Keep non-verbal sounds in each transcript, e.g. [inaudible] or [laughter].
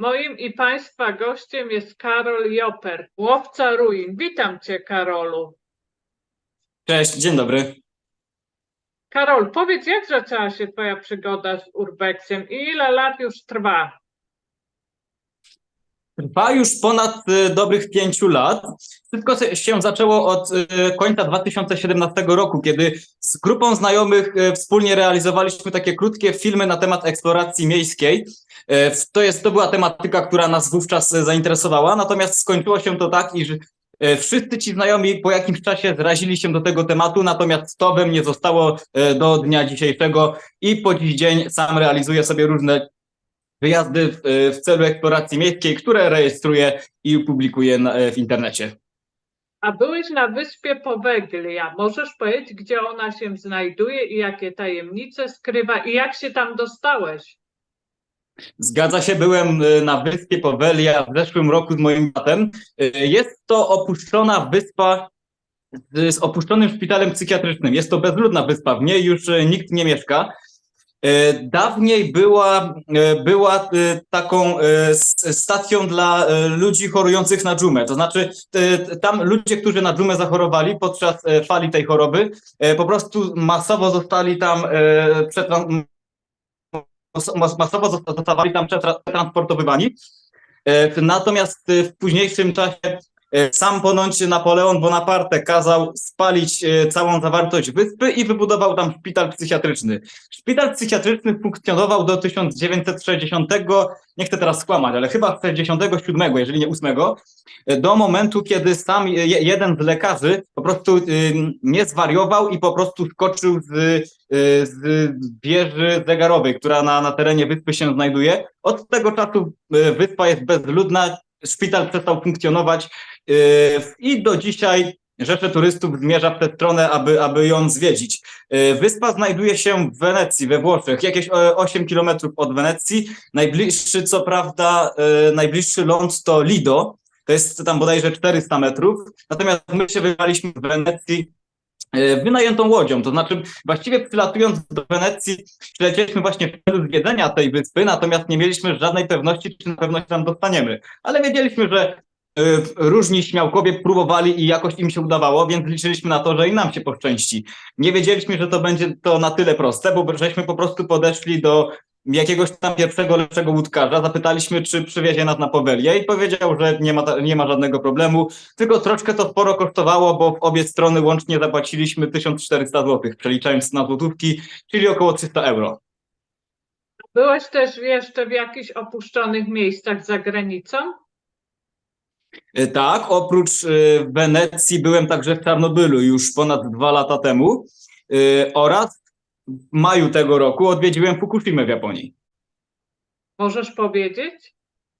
Moim i Państwa gościem jest Karol Joper, łowca ruin. Witam Cię, Karolu. Cześć, dzień dobry. Karol, powiedz, jak zaczęła się Twoja przygoda z Urbexem i ile lat już trwa? Trwa już ponad y, dobrych pięciu lat. Wszystko się zaczęło od y, końca 2017 roku, kiedy z grupą znajomych y, wspólnie realizowaliśmy takie krótkie filmy na temat eksploracji miejskiej. To jest, to była tematyka, która nas wówczas zainteresowała, natomiast skończyło się to tak, iż wszyscy ci znajomi po jakimś czasie zrazili się do tego tematu, natomiast to we mnie zostało do dnia dzisiejszego i po dziś dzień sam realizuję sobie różne wyjazdy w, w celu eksploracji miejskiej, które rejestruję i publikuję na, w internecie. A byłeś na wyspie Poweglia. Możesz powiedzieć, gdzie ona się znajduje i jakie tajemnice skrywa i jak się tam dostałeś? Zgadza się, byłem y, na wyspie Powelia w zeszłym roku z moim bratem. Y, Jest to opuszczona wyspa z, opuszczonym szpitalem psychiatrycznym. Jest to bezludna wyspa, w niej już y, nikt nie mieszka. Y, Dawniej była, y, była y, taką stacją dla ludzi chorujących na dżumę. To znaczy, tam ludzie, którzy na dżumę zachorowali podczas fali tej choroby, po prostu masowo zostali tam masowo zosta- zostawali tam przetra- przetransportowywani. E, Natomiast e, w późniejszym czasie e, sam ponoć Napoleon Bonaparte kazał spalić e, całą zawartość wyspy i wybudował tam szpital psychiatryczny. Szpital psychiatryczny funkcjonował do 1960, nie chcę teraz skłamać, ale chyba 67, jeżeli nie 8, e, do momentu, kiedy sam je- jeden z lekarzy po prostu y, nie zwariował i po prostu skoczył z y, z wieży zegarowej, która na, na terenie wyspy się znajduje. Od tego czasu y, wyspa jest bezludna, szpital przestał funkcjonować y, i do dzisiaj rzesze turystów zmierza w tę stronę, aby, aby ją zwiedzić. Y, Wyspa znajduje się w Wenecji, we Włoszech, jakieś e, 8 kilometrów od Wenecji. Najbliższy, co prawda, y, najbliższy ląd to Lido, to jest tam bodajże 400 metrów, natomiast my się wybraliśmy w Wenecji e, wynajętą łodzią. To znaczy, właściwie przylatując do Wenecji, przylecieliśmy właśnie w celu zwiedzenia tej wyspy, natomiast nie mieliśmy żadnej pewności, czy na pewno się tam dostaniemy. Ale wiedzieliśmy, że e, różni śmiałkowie próbowali i jakoś im się udawało, więc liczyliśmy na to, że i nam się poszczęści. Nie wiedzieliśmy, że to będzie to na tyle proste, bo żeśmy po prostu podeszli do jakiegoś tam pierwszego, lepszego łódkarza, zapytaliśmy, czy przywiezie nas na Powelię i powiedział, że nie ma, ta- nie ma żadnego problemu, tylko troszkę to sporo kosztowało, bo w obie strony łącznie zapłaciliśmy 1400 zł, przeliczając na złotówki, czyli około 300 euro. Byłeś też jeszcze w jakichś opuszczonych miejscach za granicą? E, Tak, oprócz e, Wenecji byłem także w Czarnobylu już ponad dwa lata temu e, oraz w maju tego roku odwiedziłem Fukushimę w Japonii. Możesz powiedzieć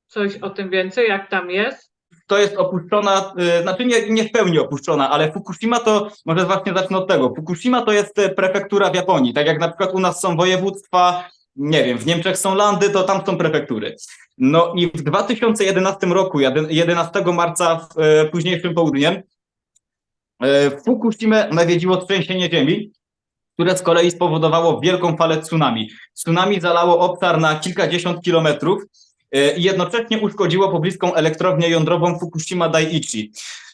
coś o tym więcej, jak tam jest? To jest opuszczona, e, znaczy nie, nie w pełni opuszczona, ale Fukushima to, może właśnie zacznę od tego, Fukushima to jest e, prefektura w Japonii, tak jak na przykład u nas są województwa, nie wiem, w Niemczech są landy, to tam są prefektury. No i w 2011 roku, jeden- 11 marca w, e, późniejszym południem, e, Fukushimę nawiedziło trzęsienie ziemi, które z kolei spowodowało wielką falę tsunami. Tsunami zalało obszar na kilkadziesiąt kilometrów e, i jednocześnie uszkodziło pobliską elektrownię jądrową Fukushima Daiichi.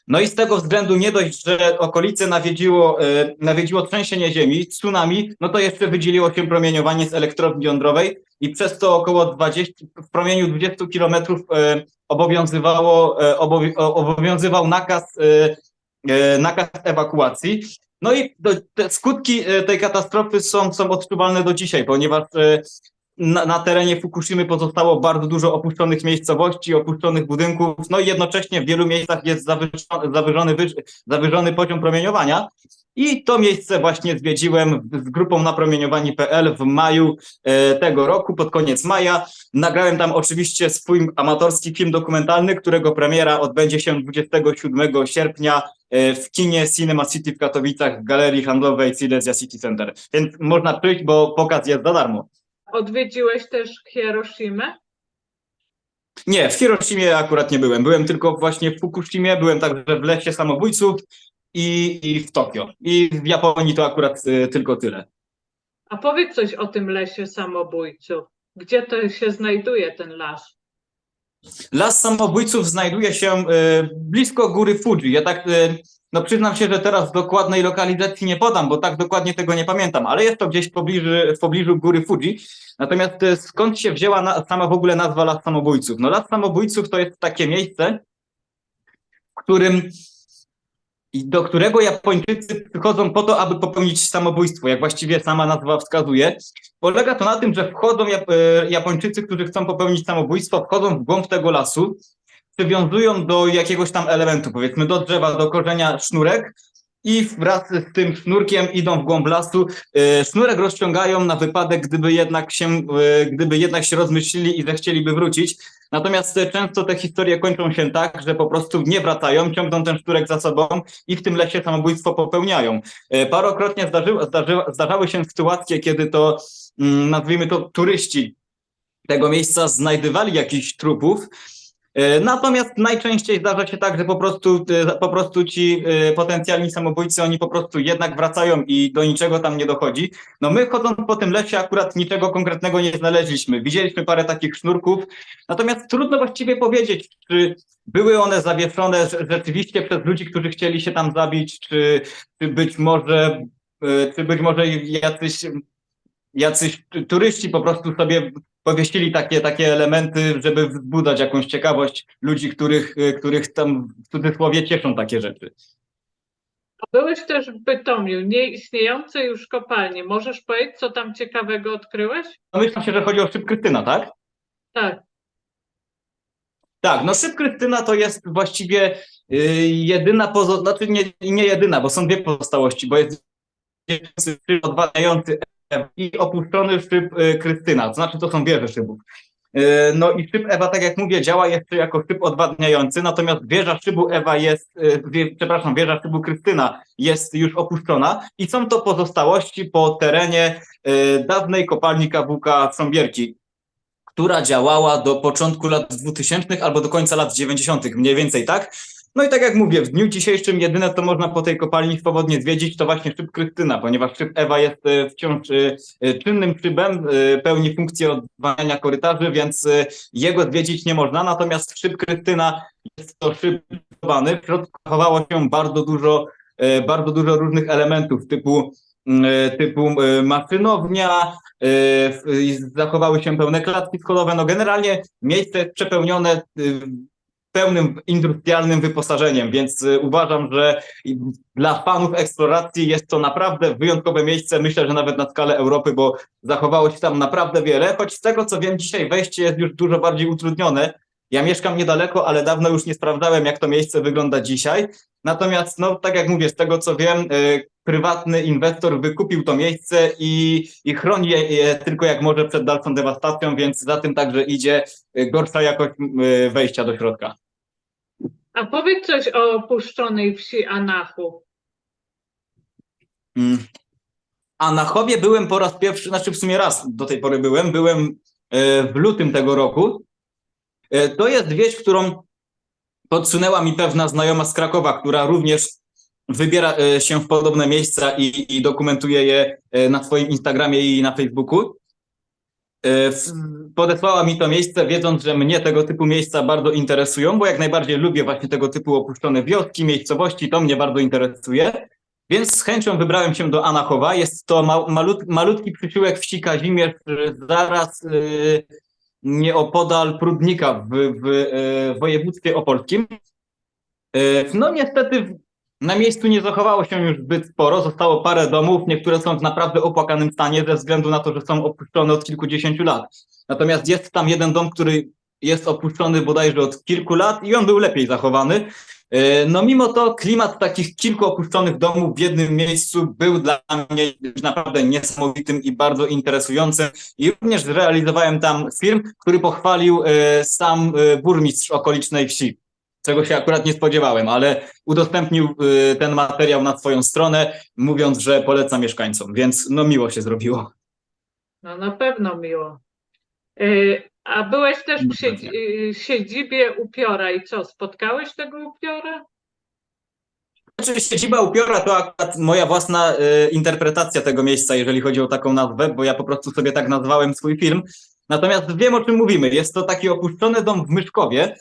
No i z tego względu nie dość, że okolice nawiedziło, e, nawiedziło trzęsienie ziemi, tsunami, no to jeszcze wydzieliło się promieniowanie z elektrowni jądrowej i przez to około 20, w promieniu 20 kilometrów e, obowiązywało, obowiązywał nakaz, nakaz ewakuacji. No i te skutki e, tej katastrofy są, są odczuwalne do dzisiaj, ponieważ e, na, na terenie Fukushimy pozostało bardzo dużo opuszczonych miejscowości, opuszczonych budynków, no i jednocześnie w wielu miejscach jest zawyżony, zawyżony, wyż- zawyżony poziom promieniowania. I to miejsce właśnie zwiedziłem z grupą napromieniowani.pl w maju e, tego roku, pod koniec maja. Nagrałem tam oczywiście swój amatorski film dokumentalny, którego premiera odbędzie się 27 sierpnia e, w kinie Cinema City w Katowicach w galerii handlowej Silesia City Center. Więc można przyjść, bo pokaz jest za darmo. Odwiedziłeś też Hiroshimę? Nie, w Hiroshimie akurat nie byłem. Byłem tylko właśnie w Fukushimie, byłem także w lesie samobójców i, i w Tokio. I w Japonii to akurat y, tylko tyle. A powiedz coś o tym lesie samobójców. Gdzie to się znajduje ten las? Las Samobójców znajduje się e, blisko góry Fuji. Ja tak, e, no przyznam się, że teraz dokładnej lokalizacji nie podam, bo tak dokładnie tego nie pamiętam, ale jest to gdzieś w pobliżu, w pobliżu góry Fuji. Natomiast e, skąd się wzięła na, sama w ogóle nazwa Las Samobójców? No Las Samobójców to jest takie miejsce, w którym i do którego Japończycy przychodzą po to, aby popełnić samobójstwo, jak właściwie sama nazwa wskazuje. Polega to na tym, że wchodzą e, Japończycy, którzy chcą popełnić samobójstwo, wchodzą w głąb tego lasu, przywiązują do jakiegoś tam elementu, powiedzmy do drzewa, do korzenia sznurek i wraz z tym sznurkiem idą w głąb lasu. E, Sznurek rozciągają na wypadek, gdyby jednak się, e, gdyby jednak się rozmyślili i zechcieliby wrócić. Natomiast e, często te historie kończą się tak, że po prostu nie wracają, ciągną ten sznurek za sobą i w tym lesie samobójstwo popełniają. E, Parokrotnie zdarzały się sytuacje, kiedy to, mm, nazwijmy to, turyści tego miejsca znajdywali jakichś trupów. E, Natomiast najczęściej zdarza się tak, że po prostu, e, po prostu ci e, potencjalni samobójcy, oni po prostu jednak wracają i do niczego tam nie dochodzi. No my chodząc po tym lesie akurat niczego konkretnego nie znaleźliśmy. Widzieliśmy parę takich sznurków, natomiast trudno właściwie powiedzieć, czy były one zawieszone rze- rzeczywiście przez ludzi, którzy chcieli się tam zabić, czy, czy być może, czy być może jacyś, jacyś turyści po prostu sobie powiesili takie, takie elementy, żeby wzbudzać jakąś ciekawość ludzi, których, e, których tam w cudzysłowie cieszą takie rzeczy. Byłeś też w Bytomiu, nieistniejące już kopalnie. Możesz powiedzieć, co tam ciekawego odkryłeś? No myślę się, że chodzi o szyb Krystyna, tak? Tak. Tak, no szyb Krystyna to jest właściwie y, jedyna pozo... znaczy nie, nie jedyna, bo są dwie pozostałości, bo jest Ew i opuszczony szyb y, Krystyna, to znaczy to są wieże szybów. Y, No i szyb Ewa, tak jak mówię, działa jeszcze jako szyb odwadniający, natomiast wieża szybu Ewa jest, y, wie, przepraszam, wieża szybu Krystyna jest już opuszczona i są to pozostałości po terenie dawnej kopalni Kawuka Sąbierki, która działała do początku lat 2000 albo do końca lat 90., mniej więcej tak. No i tak jak mówię, w dniu dzisiejszym jedyne, co można po tej kopalni swobodnie zwiedzić, to właśnie szyb Krystyna, ponieważ szyb Ewa jest e, wciąż e, e, czynnym szybem, pełni funkcję odwalania korytarzy, więc jego zwiedzić nie można. Natomiast szyb Krystyna jest to szyb budowany. W środku chowało się bardzo dużo, bardzo dużo różnych elementów typu, e, typu maszynownia, zachowały się pełne klatki schodowe. No generalnie miejsce jest przepełnione y, pełnym industrialnym wyposażeniem, więc y, uważam, że dla fanów eksploracji jest to naprawdę wyjątkowe miejsce. Myślę, że nawet na skalę Europy, bo zachowało się tam naprawdę wiele, choć z tego co wiem, dzisiaj wejście jest już dużo bardziej utrudnione. Ja mieszkam niedaleko, ale dawno już nie sprawdzałem, jak to miejsce wygląda dzisiaj. Natomiast, no, tak jak mówię, z tego co wiem, y, prywatny inwestor wykupił to miejsce i, i chroni je, je tylko jak może przed dalszą dewastacją, więc za tym także idzie y, gorsza jakość y, wejścia do środka. A powiedz coś o opuszczonej wsi Anachu. Mm. A na Chowie byłem po raz pierwszy, znaczy w sumie raz do tej pory byłem, byłem e, w lutym tego roku. E, To jest wieś, którą podsunęła mi pewna znajoma z Krakowa, która również wybiera e, się w podobne miejsca i, i dokumentuje je na swoim Instagramie i na Facebooku. E, w- Podesłała mi to miejsce, wiedząc, że mnie tego typu miejsca bardzo interesują, bo jak najbardziej lubię właśnie tego typu opuszczone wioski, miejscowości, to mnie bardzo interesuje. Więc z chęcią wybrałem się do Anachowa. Jest to ma, malut, malutki przysiłek wsi Kazimierz, zaraz y, nieopodal Prudnika w, w y, województwie opolskim. Y, no niestety w- na miejscu nie zachowało się już zbyt sporo. Zostało parę domów, niektóre są w naprawdę opłakanym stanie ze względu na to, że są opuszczone od kilkudziesięciu lat. Natomiast jest tam jeden dom, który jest opuszczony bodajże od kilku lat i on był lepiej zachowany. E, No mimo to klimat takich kilku opuszczonych domów w jednym miejscu był dla mnie naprawdę niesamowitym i bardzo interesującym i również zrealizowałem tam film, który pochwalił e, sam e, burmistrz okolicznej wsi, czego się akurat nie spodziewałem, ale udostępnił e, ten materiał na swoją stronę, mówiąc, że poleca mieszkańcom, więc no miło się zrobiło. No na pewno miło. Y, A byłeś też w y, siedzibie upiora i co, spotkałeś tego upiora? Znaczy siedziba upiora to akurat moja własna interpretacja tego miejsca, jeżeli chodzi o taką nazwę, bo ja po prostu sobie tak nazwałem swój film. Natomiast wiem, o czym mówimy. Jest to taki opuszczony dom w Myszkowie.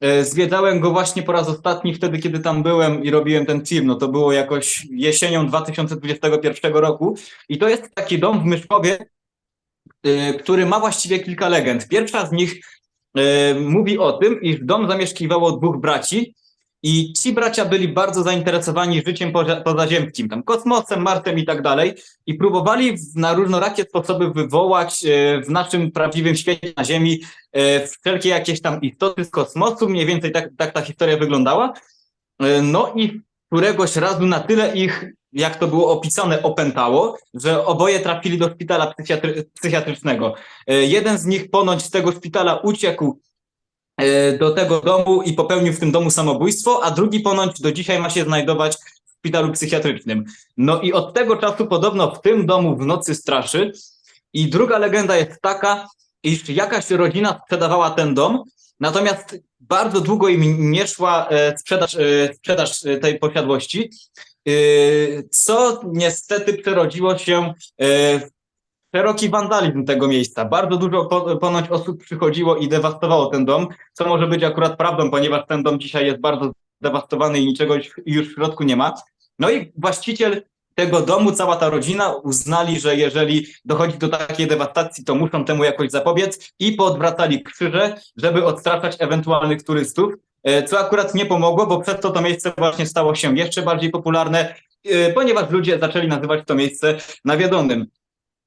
E, Zwiedzałem go właśnie po raz ostatni wtedy, kiedy tam byłem i robiłem ten film. No to było jakoś jesienią 2021 roku. I to jest taki dom w Myszkowie, e, który ma właściwie kilka legend. Pierwsza z nich e, mówi o tym, iż dom zamieszkiwało dwóch braci i ci bracia byli bardzo zainteresowani życiem poza- pozaziemskim, tam kosmosem, Marsem i tak dalej i próbowali na różnorakie sposoby wywołać e, w naszym prawdziwym świecie na Ziemi e, wszelkie jakieś tam istoty z kosmosu, mniej więcej tak, tak ta historia wyglądała. E, No i któregoś razu na tyle ich, jak to było opisane, opętało, że oboje trafili do szpitala psychiatry psychiatrycznego. Jeden z nich ponoć z tego szpitala uciekł do tego domu i popełnił w tym domu samobójstwo, a drugi ponoć do dzisiaj ma się znajdować w szpitalu psychiatrycznym. No i od tego czasu podobno w tym domu w nocy straszy. I druga legenda jest taka, iż jakaś rodzina sprzedawała ten dom, natomiast bardzo długo im nie szła e, sprzedaż, e, sprzedaż e, tej posiadłości, e, co niestety przerodziło się e, w szeroki wandalizm tego miejsca. Bardzo dużo po, ponoć osób przychodziło i dewastowało ten dom, co może być akurat prawdą, ponieważ ten dom dzisiaj jest bardzo zdewastowany i niczego już- już w środku nie ma. No i właściciel tego domu, cała ta rodzina uznali, że jeżeli dochodzi do takiej dewastacji, to muszą temu jakoś zapobiec i poodwracali krzyże, żeby odstraszać ewentualnych turystów, e, co akurat nie pomogło, bo przez to to miejsce właśnie stało się jeszcze bardziej popularne, e, ponieważ ludzie zaczęli nazywać to miejsce nawiedzonym.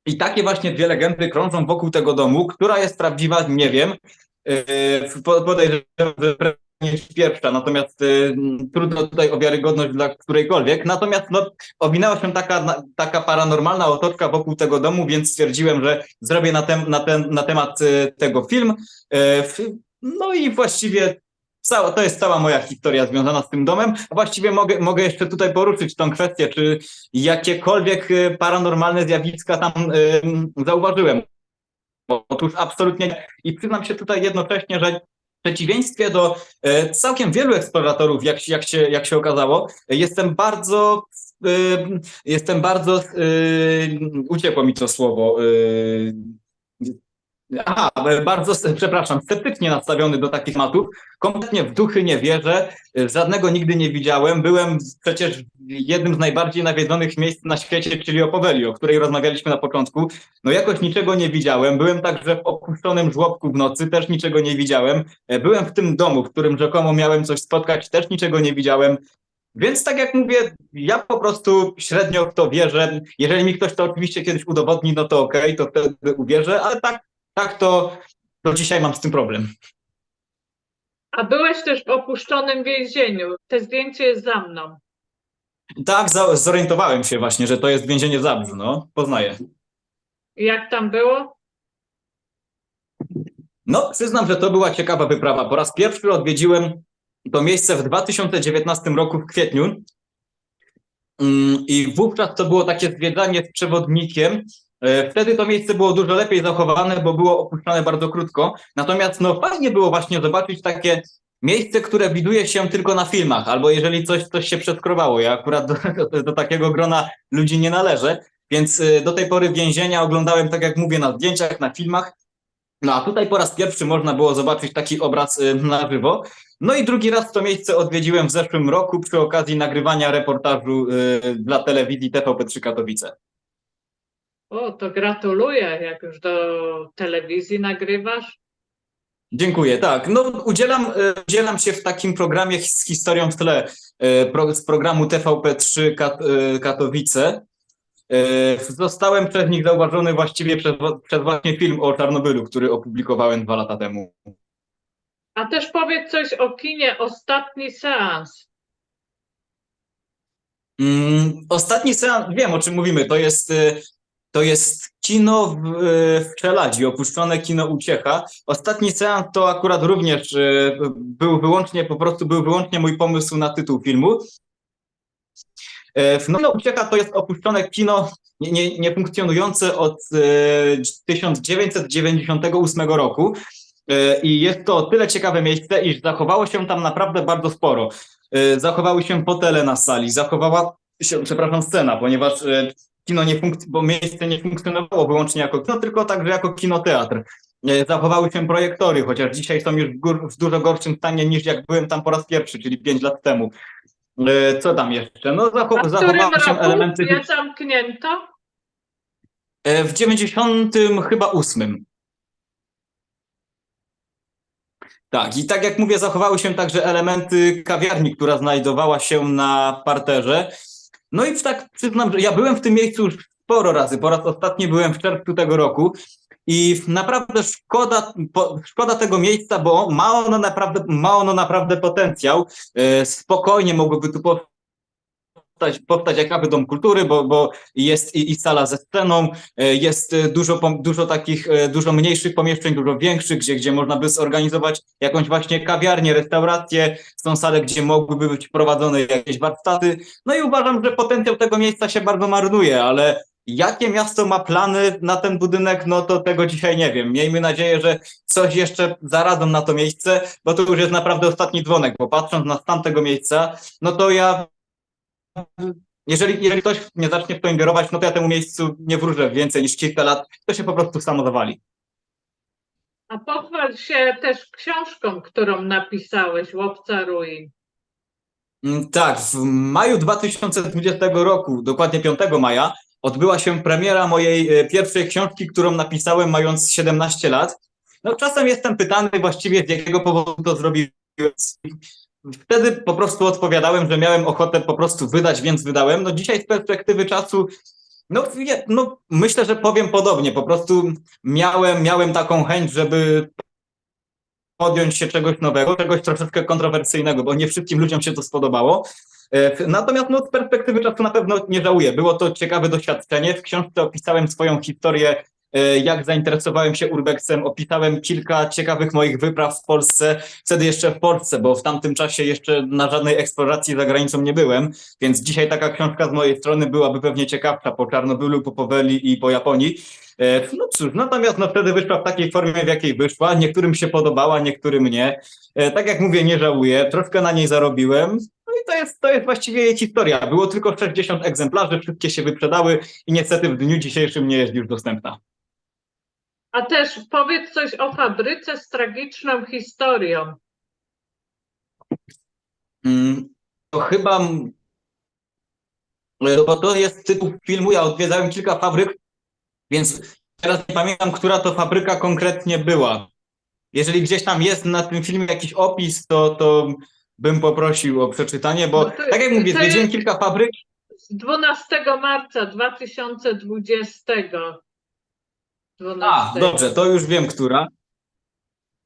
I takie właśnie dwie legendy krążą wokół tego domu, która jest prawdziwa, nie wiem. Po- Podejrzewam, że pierwsza, natomiast e, trudno tutaj o wiarygodność dla którejkolwiek. Natomiast no, owinęła się taka, taka paranormalna otoczka wokół tego domu, więc stwierdziłem, że zrobię na, tem, na, ten, na temat e, tego film. F- No i właściwie cała, to jest cała moja historia związana z tym domem. Właściwie mogę, mogę jeszcze tutaj poruszyć tą kwestię, czy jakiekolwiek e, paranormalne zjawiska tam e, zauważyłem. Otóż absolutnie nie. I przyznam się tutaj jednocześnie, że w przeciwieństwie do e, całkiem wielu eksploratorów, jak, jak, się, jak się okazało, jestem bardzo, e, jestem bardzo, e, uciekło mi to słowo, e, Aha, bardzo, przepraszam, sceptycznie nastawiony do takich matów. Kompletnie w duchy nie wierzę, żadnego nigdy nie widziałem. Byłem przecież w jednym z najbardziej nawiedzonych miejsc na świecie, czyli Opoweli, o której rozmawialiśmy na początku. No jakoś niczego nie widziałem. Byłem także w opuszczonym żłobku w nocy, też niczego nie widziałem. E, Byłem w tym domu, w którym rzekomo miałem coś spotkać, też niczego nie widziałem. Więc tak jak mówię, ja po prostu średnio w to wierzę. Jeżeli mi ktoś to oczywiście kiedyś udowodni, no to okej, to wtedy uwierzę, ale tak, tak to, to dzisiaj mam z tym problem. A byłeś też w opuszczonym więzieniu. Te zdjęcie jest za mną. Tak, za, zorientowałem się właśnie, że to jest więzienie w Zabrzu, no, poznaję. Jak tam było? No, przyznam, że to była ciekawa wyprawa. Po raz pierwszy odwiedziłem to miejsce w 2019 roku w kwietniu. Mm, I wówczas to było takie zwiedzanie z przewodnikiem. E, Wtedy to miejsce było dużo lepiej zachowane, bo było opuszczane bardzo krótko. Natomiast no fajnie było właśnie zobaczyć takie miejsce, które widuje się tylko na filmach, albo jeżeli coś, coś się przeskrowało. Ja akurat [laughs] do, do, takiego grona ludzi nie należę, więc e, do tej pory więzienia oglądałem, tak jak mówię, na zdjęciach, na filmach. No a tutaj po raz pierwszy można było zobaczyć taki obraz y, na żywo. No i drugi raz to miejsce odwiedziłem w zeszłym roku przy okazji nagrywania reportażu dla telewizji TVP3 Katowice. O, to gratuluję, jak już do telewizji nagrywasz. Dziękuję, tak. No udzielam, y, udzielam się w takim programie z historią w tle pro, z programu TVP3 Kat, y, Katowice. Zostałem przez nich zauważony właściwie przez, przez właśnie film o Czarnobylu, który opublikowałem dwa lata temu. A też powiedz coś o kinie Ostatni Seans. Mm, ostatni seans, wiem o czym mówimy, to jest, to jest kino w, y, w Czeladzi, opuszczone kino Uciecha. Ostatni seans to akurat również y, był wyłącznie, po prostu był wyłącznie mój pomysł na tytuł filmu. E, W Uciecha to jest opuszczone kino nie, nie, od e, 1998 roku. E, I jest to o tyle ciekawe miejsce, iż zachowało się tam naprawdę bardzo sporo. Zachowały się fotele na sali, zachowała się, przepraszam, scena, ponieważ kino nie funkc- bo miejsce nie funkcjonowało wyłącznie jako kino, tylko także jako kinoteatr. e, zachowały się projektory, chociaż dzisiaj są już w, gór, w dużo gorszym stanie niż jak byłem tam po raz pierwszy, czyli 5 lat temu. E, Co tam jeszcze? No, zacho- zachowały się elementy je zamknięto? e, w 90 chyba ósmym. Tak, i tak jak mówię, zachowały się także elementy kawiarni, która znajdowała się na parterze. No i tak przyznam, że ja byłem w tym miejscu już sporo razy. Po raz ostatni byłem w czerwcu tego roku. I naprawdę szkoda, szkoda tego miejsca, bo ma ono naprawdę, ma ono naprawdę potencjał. E, spokojnie mogłoby tu powstać, powstać jakaby dom kultury, bo, bo jest i, i sala ze sceną, e, jest e, dużo, dużo takich, e, dużo mniejszych pomieszczeń, dużo większych, gdzie, gdzie można by zorganizować jakąś właśnie kawiarnię, restaurację, są sale, gdzie mogłyby być prowadzone jakieś warsztaty. No i uważam, że potencjał tego miejsca się bardzo marnuje, ale jakie miasto ma plany na ten budynek, no to tego dzisiaj nie wiem. Miejmy nadzieję, że coś jeszcze zaradzą na to miejsce, bo to już jest naprawdę ostatni dzwonek, bo patrząc na stan tego miejsca, no to ja jeżeli, jeżeli ktoś nie zacznie w to ingerować, no to ja temu miejscu nie wróżę więcej niż kilka lat, to się po prostu samo zawali. A pochwal się też książką, którą napisałeś, Łowca Ruin. Mm, Tak, w maju 2020 roku, dokładnie 5 maja, odbyła się premiera mojej e, pierwszej książki, którą napisałem mając 17 lat. No czasem jestem pytany właściwie z jakiego powodu to zrobiłem. Wtedy po prostu odpowiadałem, że miałem ochotę po prostu wydać, więc wydałem. No dzisiaj z perspektywy czasu, no, no myślę, że powiem podobnie. Po prostu miałem, miałem taką chęć, żeby podjąć się czegoś nowego, czegoś troszeczkę kontrowersyjnego, bo nie wszystkim ludziom się to spodobało. E, Natomiast no, z perspektywy czasu na pewno nie żałuję. Było to ciekawe doświadczenie. W książce opisałem swoją historię, jak zainteresowałem się urbexem. Opisałem kilka ciekawych moich wypraw w Polsce, wtedy jeszcze w Polsce, bo w tamtym czasie jeszcze na żadnej eksploracji za granicą nie byłem, więc dzisiaj taka książka z mojej strony byłaby pewnie ciekawsza po Czarnobylu, po Poweli i po Japonii. E, No cóż, natomiast no wtedy wyszła w takiej formie, w jakiej wyszła. Niektórym się podobała, niektórym nie. E, Tak jak mówię, nie żałuję. Troszkę na niej zarobiłem. No i to jest, to jest właściwie jej historia. Było tylko 60 egzemplarzy, wszystkie się wyprzedały i niestety w dniu dzisiejszym nie jest już dostępna. A też powiedz coś o fabryce z tragiczną historią. Mm, To chyba. Bo to jest tytuł filmu. Ja odwiedzałem kilka fabryk, więc teraz nie pamiętam, która to fabryka konkretnie była. Jeżeli gdzieś tam jest na tym filmie jakiś opis, to, to bym poprosił o przeczytanie, bo No to- tak jak mówię, zwiedziłem kilka fabryk. Z 12 marca 2020. 12. A, dobrze, to już wiem, która.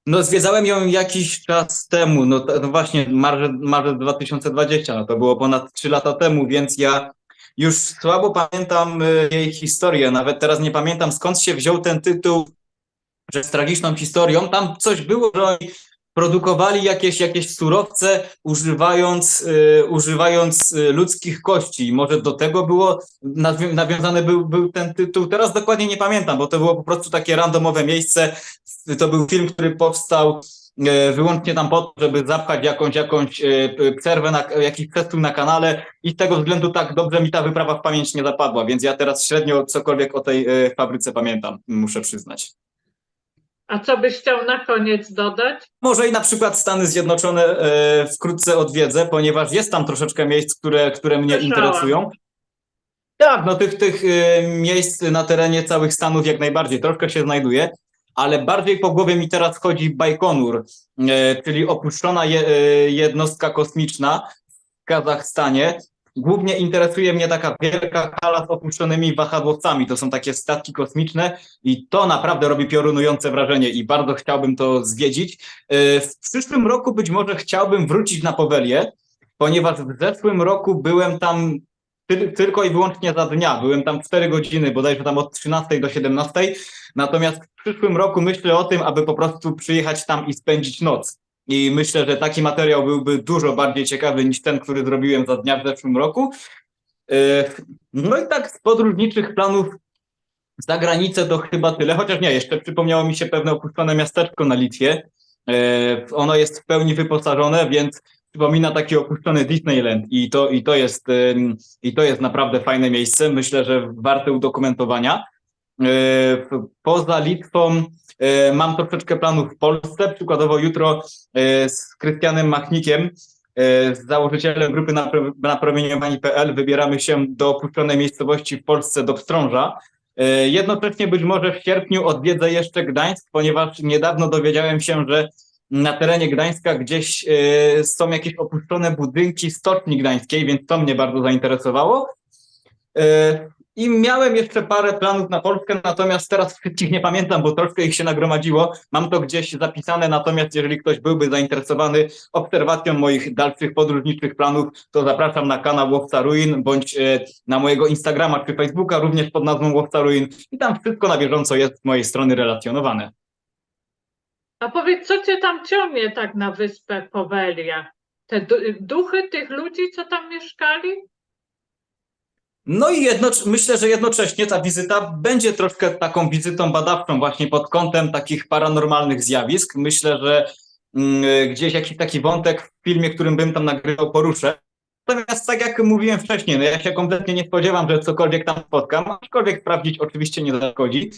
No, zwiedzałem ją jakiś czas temu, no, to, no właśnie, marzec, marzec 2020, no to było ponad 3 lata temu, więc ja już słabo pamiętam y, jej historię. Nawet teraz nie pamiętam skąd się wziął ten tytuł, że z tragiczną historią. Tam coś było, że oni produkowali jakieś, jakieś surowce, używając, y, używając y, ludzkich kości. Może do tego było nawi- nawiązany był, był ten tytuł. Teraz dokładnie nie pamiętam, bo to było po prostu takie randomowe miejsce. To był film, który powstał e, wyłącznie tam po to, żeby zapchać jakąś, jakąś p- przerwę, na, jakiś przestój na kanale i z tego względu tak dobrze mi ta wyprawa w pamięć nie zapadła, więc ja teraz średnio cokolwiek o tej fabryce pamiętam, muszę przyznać. A co byś chciał na koniec dodać? Może i na przykład Stany Zjednoczone e, wkrótce odwiedzę, ponieważ jest tam troszeczkę miejsc, które, które mnie Słyszałam. interesują. Tak, no tych, tych e, miejsc na terenie całych Stanów jak najbardziej troszkę się znajduje, ale bardziej po głowie mi teraz chodzi Bajkonur, e, czyli opuszczona je, jednostka kosmiczna w Kazachstanie. Głównie interesuje mnie taka wielka hala z opuszczonymi wahadłowcami. To są takie statki kosmiczne i to naprawdę robi piorunujące wrażenie i bardzo chciałbym to zwiedzić. E, W przyszłym roku być może chciałbym wrócić na Powelię, ponieważ w zeszłym roku byłem tam ty, tylko i wyłącznie za dnia. Byłem tam 4 godziny, bodajże tam od 13 do 17. Natomiast w przyszłym roku myślę o tym, aby po prostu przyjechać tam i spędzić noc. I myślę, że taki materiał byłby dużo bardziej ciekawy niż ten, który zrobiłem za dnia w zeszłym roku. E, No i tak z podróżniczych planów za granicę to chyba tyle, chociaż nie, jeszcze przypomniało mi się pewne opuszczone miasteczko na Litwie. E, Ono jest w pełni wyposażone, więc przypomina taki opuszczony Disneyland i to, i to jest, i to jest naprawdę fajne miejsce. Myślę, że warte udokumentowania. W- Poza Litwą e, mam troszeczkę planów w Polsce. Przykładowo jutro e, z Krystianem Machnikiem, e, z założycielem grupy napro- napromieniowani.pl wybieramy się do opuszczonej miejscowości w Polsce, do Pstrąża. E, Jednocześnie być może w sierpniu odwiedzę jeszcze Gdańsk, ponieważ niedawno dowiedziałem się, że na terenie Gdańska gdzieś e, są jakieś opuszczone budynki Stoczni Gdańskiej, więc to mnie bardzo zainteresowało. I miałem jeszcze parę planów na Polskę, natomiast teraz wszystkich nie pamiętam, bo troszkę ich się nagromadziło. Mam to gdzieś zapisane, natomiast jeżeli ktoś byłby zainteresowany obserwacją moich dalszych podróżniczych planów, to zapraszam na kanał Łowca Ruin, bądź e, na mojego Instagrama czy Facebooka, również pod nazwą Łowca Ruin i tam wszystko na bieżąco jest z mojej strony relacjonowane. A powiedz, co cię tam ciągnie tak na wyspę Powelia? Te du- duchy tych ludzi, co tam mieszkali? No i myślę, że jednocześnie ta wizyta będzie troszkę taką wizytą badawczą właśnie pod kątem takich paranormalnych zjawisk. Myślę, że mm, gdzieś jakiś taki wątek w filmie, którym bym tam nagrywał, poruszę. Natomiast tak jak mówiłem wcześniej, no ja się kompletnie nie spodziewam, że cokolwiek tam spotkam, aczkolwiek sprawdzić oczywiście nie zaszkodzi.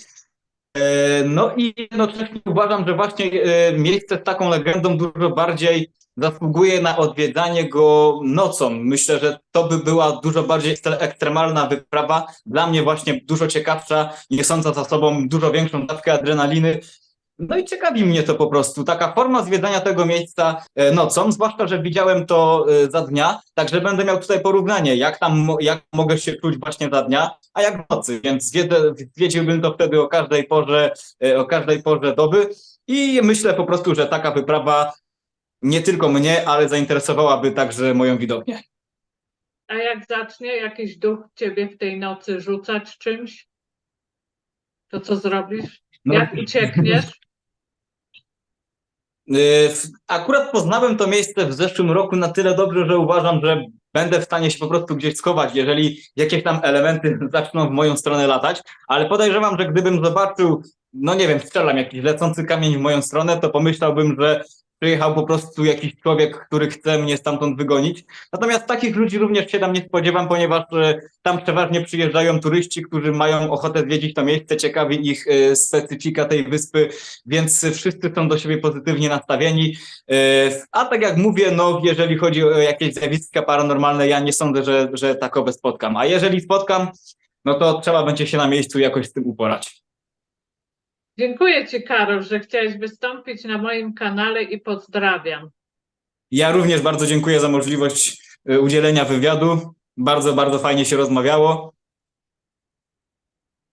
E, No i jednocześnie uważam, że właśnie e, miejsce z taką legendą dużo bardziej zasługuje na odwiedzanie go nocą. Myślę, że to by była dużo bardziej ekstre- ekstremalna wyprawa. Dla mnie właśnie dużo ciekawsza, niosąca za sobą dużo większą dawkę adrenaliny. No i ciekawi mnie to po prostu. Taka forma zwiedzania tego miejsca e, nocą, zwłaszcza, że widziałem to e, za dnia, także będę miał tutaj porównanie, jak tam, jak mogę się czuć właśnie za dnia, a jak w nocy, więc zwiedziłbym to wtedy o każdej porze, e, o każdej porze doby i myślę po prostu, że taka wyprawa nie tylko mnie, ale zainteresowałaby także moją widownię. A jak zacznie jakiś duch ciebie w tej nocy rzucać czymś, to co zrobisz? No, Jak uciekniesz? y, Akurat poznałem to miejsce w zeszłym roku na tyle dobrze, że uważam, że będę w stanie się po prostu gdzieś schować, jeżeli jakieś tam elementy [laughs] zaczną w moją stronę latać, ale podejrzewam, że gdybym zobaczył, no nie wiem, strzelam jakiś lecący kamień w moją stronę, to pomyślałbym, że przyjechał po prostu jakiś człowiek, który chce mnie stamtąd wygonić. Natomiast takich ludzi również się tam nie spodziewam, ponieważ e, tam przeważnie przyjeżdżają turyści, którzy mają ochotę zwiedzić to miejsce, ciekawi ich e, specyfika tej wyspy, więc wszyscy są do siebie pozytywnie nastawieni. E, A tak jak mówię, no jeżeli chodzi o jakieś zjawiska paranormalne, ja nie sądzę, że, że takowe spotkam. A jeżeli spotkam, no to trzeba będzie się na miejscu jakoś z tym uporać. Dziękuję Ci, Karol, że chciałeś wystąpić na moim kanale i pozdrawiam. Ja również bardzo dziękuję za możliwość e, udzielenia wywiadu. Bardzo, bardzo fajnie się rozmawiało.